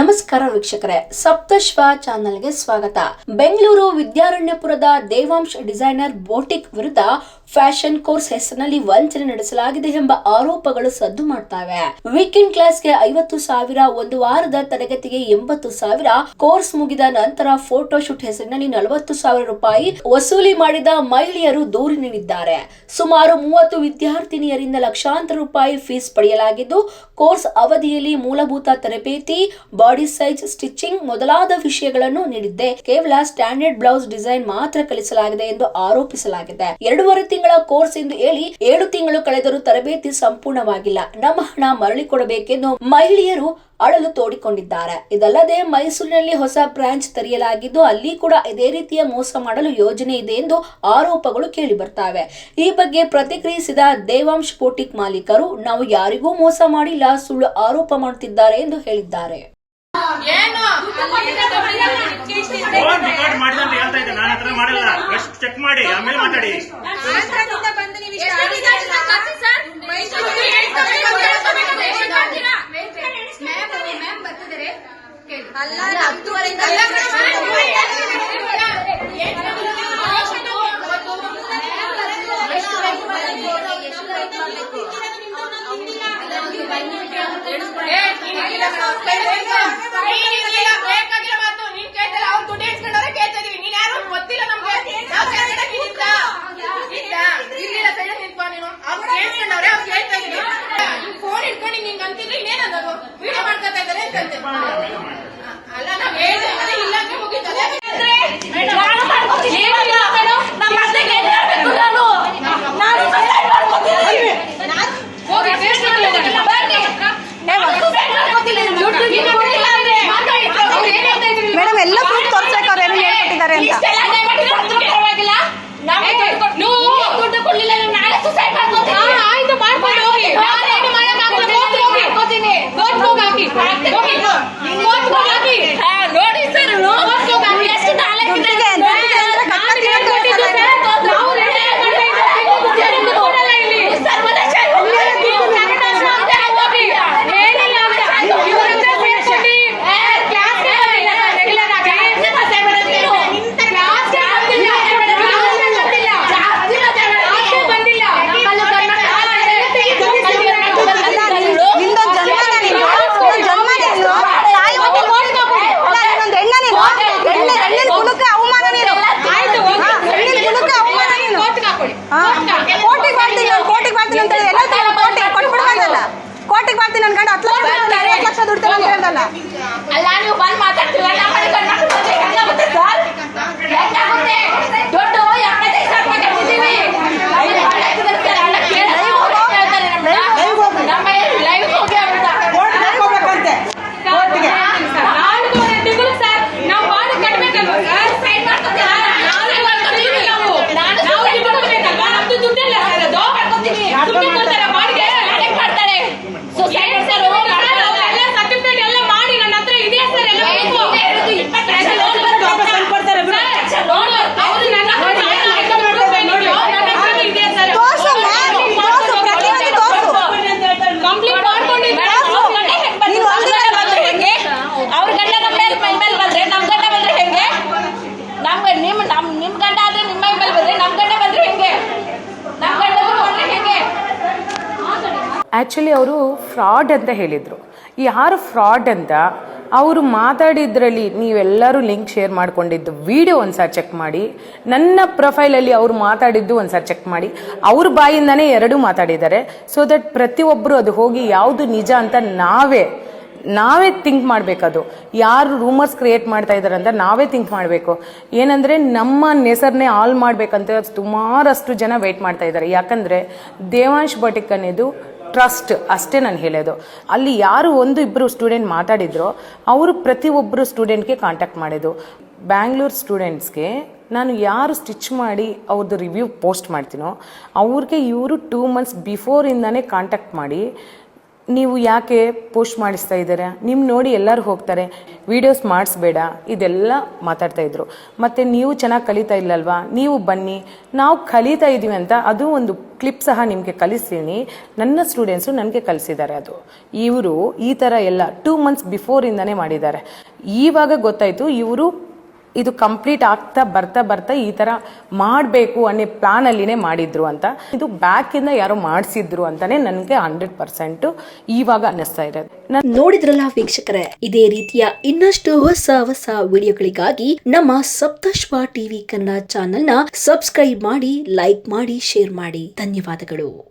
No ನಮಸ್ಕಾರ ವೀಕ್ಷಕರೇ. ಸಪ್ತಶ್ವ ಚಾನೆಲ್ಗೆ ಸ್ವಾಗತ. ಬೆಂಗಳೂರು ವಿದ್ಯಾರಣ್ಯಪುರದ ದೇವಾಂಶ್ ಡಿಸೈನರ್ ಬೋಟಿಕ್ ವಿರುದ್ಧ ಫ್ಯಾಷನ್ ಕೋರ್ಸ್ ಹೆಸರಿನಲ್ಲಿ ವಂಚನೆ ನಡೆಸಲಾಗಿದೆ ಎಂಬ ಆರೋಪಗಳು ಸದ್ದು ಮಾಡ್ತಾವೆ. ವೀಕೆಂಡ್ ಕ್ಲಾಸ್ಗೆ ಐವತ್ತು ಸಾವಿರ, ಒಂದು ವಾರದ ತರಗತಿಗೆ ಎಂಬತ್ತು ಸಾವಿರ, ಕೋರ್ಸ್ ಮುಗಿದ ನಂತರ ಫೋಟೋ ಶೂಟ್ ಹೆಸರಿನಲ್ಲಿ ನಲವತ್ತು ಸಾವಿರ ರೂಪಾಯಿ ವಸೂಲಿ ಮಾಡಿದ ಮಹಿಳೆಯರು ದೂರು ನೀಡಿದ್ದಾರೆ. ಸುಮಾರು ಮೂವತ್ತು ವಿದ್ಯಾರ್ಥಿನಿಯರಿಂದ ಲಕ್ಷಾಂತರ ರೂಪಾಯಿ ಫೀಸ್ ಪಡೆಯಲಾಗಿದ್ದು, ಕೋರ್ಸ್ ಅವಧಿಯಲ್ಲಿ ಮೂಲಭೂತ ತರಬೇತಿ, ಬಾಡಿ ಸೈಜ್ ಸ್ಟಿಚಿಂಗ್ ಮೊದಲಾದ ವಿಷಯಗಳನ್ನು ನೀಡಿದ್ದೆ. ಕೇವಲ ಸ್ಟ್ಯಾಂಡರ್ಡ್ ಬ್ಲೌಸ್ ಡಿಸೈನ್ ಮಾತ್ರ ಕಲಿಸಲಾಗಿದೆ ಎಂದು ಆರೋಪಿಸಲಾಗಿದೆ. ಎರಡೂವರೆ ತಿಂಗಳ ಕೋರ್ಸ್ ಎಂದು ಹೇಳಿ ಏಳು ತಿಂಗಳು ಕಳೆದರೂ ತರಬೇತಿ ಸಂಪೂರ್ಣವಾಗಿಲ್ಲ. ನಮ್ಮ ಹಣ ಮರಳಿ ಕೊಡಬೇಕೆಂದು ಮಹಿಳೆಯರು ಅಳಲು ತೋಡಿಕೊಂಡಿದ್ದಾರೆ. ಇದಲ್ಲದೆ ಮೈಸೂರಿನಲ್ಲಿ ಹೊಸ ಬ್ರಾಂಚ್ ತೆರೆಯಲಾಗಿದ್ದು, ಅಲ್ಲಿ ಕೂಡ ಇದೇ ರೀತಿಯ ಮೋಸ ಮಾಡಲು ಯೋಜನೆ ಇದೆ ಎಂದು ಆರೋಪಗಳು ಕೇಳಿ ಬರ್ತವೆ. ಈ ಬಗ್ಗೆ ಪ್ರತಿಕ್ರಿಯಿಸಿದ ದೇವಾಂಶ್ ಪೋಟಿಕ್ ಮಾಲೀಕರು, ನಾವು ಯಾರಿಗೂ ಮೋಸ ಮಾಡಿಲ್ಲ, ಸುಳ್ಳು ಆರೋಪ ಮಾಡುತ್ತಿದ್ದಾರೆ ಎಂದು ಹೇಳಿದ್ದಾರೆ. ರೆಕಾರ್ಡ್ ಮಾಡಿದ ಅಂತ ಹೇಳ್ತಾ ಇದ್ದೆ. ನಾನು ಹತ್ರ ಮಾಡಿಲ್ಲ. ಎಷ್ಟು ಚೆಕ್ ಮಾಡಿ. ಆಮೇಲೆ ಮಾತಾಡಿ ಆಂಧ್ರದಿಂದ ಬಂದು ನೀವು ಇಷ್ಟು ಆಡಿದ್ದೀರಲ್ಲ? ಮೈಸೂರಿಗೆ ಅಲ್ಲ ಹತ್ತುವರೆಯಿಂದ ಅಲ್ಲ ಬೇಕಾಗಿರೋ ಮಾತು ನೀನ್ ಕೇಳ್ತಲ್ಲ ಅವ್ರು ದುಡ್ಡು ಇಸ್ಕೊಂಡವ್ರೆ ಕೇಳ್ತಿದೀವಿ ನೀನ್ ಯಾರು ಗೊತ್ತಿಲ್ಲ ನಮ್ಗೆ ನಾವು ಕೆಳಗಡೆ ಇದ್ದ ಇದ್ದ ಇರ್ಲಿಲ್ಲ ಸೈಡ್ ನಿಂತ್ಕೊ ನೀನು ಅವ್ರು ಕೇಳ್ಕೊಂಡವ್ರೆ ಅವ್ರು ಕೇಳ್ತಾ ಇದೀವಿ ಫೋನ್ ಇಟ್ಕೊಂಡು ಹಿಂಗ್ ಅಂತಿದ್ರೆ ಇನ್ನೇನ್ ಅನ್ನೋದು ವಿಡಿಯೋ ಮಾಡ್ಕೊತಾ ಇದಾರೆ ಅಂತಂತೆ ಅಲ್ಲ ನಾವ್ ಹೇಳಿದ್ರೆ ಇಲ್ಲ ಅಂದ್ರೆ ಮುಗೀತದೆ ಕೋಟಿಗೆ ಬರ್ತೀನಿ ನಾನು ಕೋಟಿಗೆ ಬರ್ತೀನಿ ಅಂತ ಹೇಳಿ ಎಲ್ಲ ತರ ಕೋಟಿ ಕೊಟ್ಬಿಡ್ಬೇಕಲ್ಲ ಕೋಟಿಗೆ ಬರ್ತೀನಿ ಅನ್ಕೊಂಡು ಹತ್ತು ಲಕ್ಷ ಹತ್ತು ಲಕ್ಷ ದುಡ್ಡು ಅಂತ ಹೇಳ್ದಲ್ಲ. ಅಲ್ಲ ನೀವು ಬಂದ್ ನಮ್ಮ ಮನೆ ಗಂಡ ಮಕ್ಳು ಬಂದ್ರೆ ಹೆಂಗಾಗುತ್ತೆ ಸರ್ ಹೆಂಗಾಗುತ್ತೆ ದುಡ್ಡು ಎಪ್ಪತ್ತೈದು ಸಾವಿರ ರೂಪಾಯಿ ಕಟ್ಟಿದ್ದೀವಿ ನಮ್ಗೆ ಒಳ್ಳೆ ಇದ್ದಾರೆ ಸರ್, ಅಣ್ಣ ಕೇಳಿ ಹೇಳ್ತಾರೆ ನಮ್ಗೆ. ನಮ್ಮ ಲೈವ್ ಹೋಗಿ ಅವ್ರನ್ನ. ನಾಲ್ಕೂವರೆ ತಿಂಗಳು ಸರ್ ನಾವು ಬಾಡಿ ಕಟ್ಬೇಕಲ್ವಾ ಸರ್ ಸೈಡ್ ಮಾಡ್ಕೊತೀನಿ. ನಾಲ್ಕೂವರೆ ತಿಂಗಳು ನಾವು ನಾನು ನಾವು ದುಡ್ಡು ಕೊಡ್ಬೇಕಲ್ವಾ ನಮ್ದು ದುಡ್ಡಿಲ್ಲ ಸರ್ ಅದು ಮಾಡ್ಕೊತೀನಿ. ದುಡ್ಡು ಕೊಡ್ತಾರೆ ಬಾಡಿಗೆ Direct ಮಾಡ್ತಾರೆ ಸೊಸೈಟಿ ಸರ್ ಎಲ್ಲ ಸರ್ಟಿಫಿಕೇಟ್ ಎಲ್ಲ ಮಾಡಿ ನನ್ನ ಹತ್ರ ಇದೆ ಸರ್ ಎಲ್ಲ ಬೇಕು. ಅವ್ರು ನನ್ನ ಹತ್ರ ಇಲ್ಲ, ಐದು ರೂಪಾಯಿ ನೀಡು. ನನ್ನ ಹತ್ರ ಇದೆ ಸರ್. ತೋರ್ಸು ಮ್ಯಾಮ್, ತೋರ್ಸು, ಪ್ರತಿಯೊಂದು ತೋರ್ಸು. ಕಂಪ್ಲೀಟ್ ಮಾಡ್ಕೊಂಡಿದ್ದೀನಿ ಅವ್ರ ಗಂಡ ಹೆಂಗ್ ಬಂದ್ರು? ನೀನು ಒಂದಿನ ಅವ್ರ ಗಂಡ ಬಂದ್ರೆ ಹೆಂಗೆ ಅವ್ರ ಗಂಡ ನಮ್ಮ ಮೇಲೆ ಮೈ ಮೇಲೆ ಬಂದ್ರೆ ನಮ್ ಗಂಡ ಬಂದ್ರೆ ಹೆಂಗೆ ನಮ್ಗೆ ನಿಮ್ ನಮ್ ನಿಮ್ ಗಂಡ ಆದ್ರೆ ನಿಮ್ಮ ಮೈ ಮೇಲೆ ಬಂದ್ರೆ ನಮ್ ಗಂಡ ಬಂದ್ರೆ ಹೆಂಗೆ ನಮ್ ಗಂಡ ಬಂದ್ರೆ ಹೆಂಗೆ ಆ್ಯಕ್ಚುಲಿ ಅವರು ಫ್ರಾಡ್ ಅಂತ ಹೇಳಿದರು. ಯಾರು ಫ್ರಾಡ್ ಅಂತ, ಅವರು ಮಾತಾಡಿದ್ರಲ್ಲಿ ನೀವೆಲ್ಲರೂ ಲಿಂಕ್ ಶೇರ್ ಮಾಡ್ಕೊಂಡಿದ್ದು ವಿಡಿಯೋ ಒಂದ್ಸಾರಿ ಚೆಕ್ ಮಾಡಿ. ನನ್ನ ಪ್ರೊಫೈಲಲ್ಲಿ ಅವರು ಮಾತಾಡಿದ್ದು ಒಂದ್ಸಾರಿ ಚೆಕ್ ಮಾಡಿ. ಅವ್ರ ಬಾಯಿಂದನೇ ಎರಡೂ ಮಾತಾಡಿದ್ದಾರೆ. ಸೊ ದಟ್ ಪ್ರತಿಯೊಬ್ಬರು ಅದು ಹೋಗಿ ಯಾವುದು ನಿಜ ಅಂತ ನಾವೇ ನಾವೇ ಥಿಂಕ್ ಮಾಡಬೇಕದು. ಯಾರು ರೂಮರ್ಸ್ ಕ್ರಿಯೇಟ್ ಮಾಡ್ತಾ ಇದ್ದಾರೆ ಅಂತ ನಾವೇ ಥಿಂಕ್ ಮಾಡಬೇಕು. ಏನಂದರೆ ನಮ್ಮ ನೆಸರ್ನೇ ಆಲ್ ಮಾಡಬೇಕಂತ ಸುಮಾರಷ್ಟು ಜನ ವೆಯ್ಟ್ ಮಾಡ್ತಾ ಇದ್ದಾರೆ. ಯಾಕಂದರೆ ದೇವಾಂಶ್ ಬಟಿಕ್ ಅನ್ನೋದು ಟ್ರಸ್ಟ್ ಅಷ್ಟೇ ನಾನು ಹೇಳೋದು. ಅಲ್ಲಿ ಯಾರು ಒಂದು ಇಬ್ಬರು ಸ್ಟೂಡೆಂಟ್ ಮಾತಾಡಿದ್ರು, ಅವರು ಪ್ರತಿಯೊಬ್ಬರು ಸ್ಟೂಡೆಂಟ್ಗೆ ಕಾಂಟ್ಯಾಕ್ಟ್ ಮಾಡಿದ್ದು. ಬ್ಯಾಂಗ್ಳೂರ್ ಸ್ಟೂಡೆಂಟ್ಸ್ಗೆ ನಾನು ಯಾರು ಸ್ಟಿಚ್ ಮಾಡಿ ಅವ್ರದ್ದು ರಿವ್ಯೂ ಪೋಸ್ಟ್ ಮಾಡ್ತೀನೋ, ಅವ್ರಿಗೆ ಇವರು ಟೂ ಮಂತ್ಸ್ ಬಿಫೋರಿಂದನೇ ಕಾಂಟ್ಯಾಕ್ಟ್ ಮಾಡಿ ನೀವು ಯಾಕೆ ಪೋಸ್ಟ್ ಮಾಡಿಸ್ತಾ ಇದ್ದೀರಾ? ನಿಮ್ಮ ನೋಡಿ ಎಲ್ಲರೂ ಹೋಗ್ತಾರೆ, ವಿಡಿಯೋಸ್ ಮಾಡಿಸ್ಬೇಡ. ಇದೆಲ್ಲ ಮಾತಾಡ್ತಾ ಇದ್ರು. ಮತ್ತು ನೀವು ಚೆನ್ನಾಗಿ ಕಲಿತಾ ಇಲ್ಲಲ್ವಾ? ನೀವು ಬನ್ನಿ. ನಾವು ಕಲಿತಾ ಇದ್ದೀವಿ ಅಂತ ಅದು ಒಂದು ಕ್ಲಿಪ್ ಸಹ ನಿಮಗೆ ಕಲಿಸ್ತೀನಿ. ನನ್ನ ಸ್ಟೂಡೆಂಟ್ಸು ನನಗೆ ಕಲಿಸಿದ್ದಾರೆ ಅದು. ಇವರು ಈ ಥರ ಎಲ್ಲ ಟೂ ಮಂತ್ಸ್ ಬಿಫೋರಿಂದನೇ ಮಾಡಿದ್ದಾರೆ. ಈವಾಗ ಗೊತ್ತಾಯಿತು ಇವರು ಇದು ಕಂಪ್ಲೀಟ್ ಆಗ್ತಾ ಬರ್ತಾ ಬರ್ತಾ ಈ ಥರ ಮಾಡಬೇಕು ಅನ್ನೋ ಪ್ಲಾನಲ್ಲಿನೇ ಮಾಡಿದ್ರು ಅಂತ. ಇದು ಬ್ಯಾಕಿಂದ ಯಾರೋ ಮಾಡಿಸಿದ್ರು ಅಂತಾನೆ ನನಗೆ ಹಂಡ್ರೆಡ್ ಪರ್ಸೆಂಟ್ ಇವಾಗ ಅನ್ನಿಸ್ತಾ ಇರೋದು ನೋಡಿದ್ರಲ್ಲ ವೀಕ್ಷಕರೇ, ಇದೇ ರೀತಿಯ ಇನ್ನಷ್ಟು ಹೊಸ ಹೊಸ ವಿಡಿಯೋಗಳಿಗಾಗಿ ನಮ್ಮ ಸಪ್ತಶ್ವ ಟಿವಿ ಕನ್ನಡ ಚಾನೆಲ್ನ ಸಬ್ಸ್ಕ್ರೈಬ್ ಮಾಡಿ ಲೈಕ್ ಮಾಡಿ ಶೇರ್ ಮಾಡಿ. ಧನ್ಯವಾದಗಳು.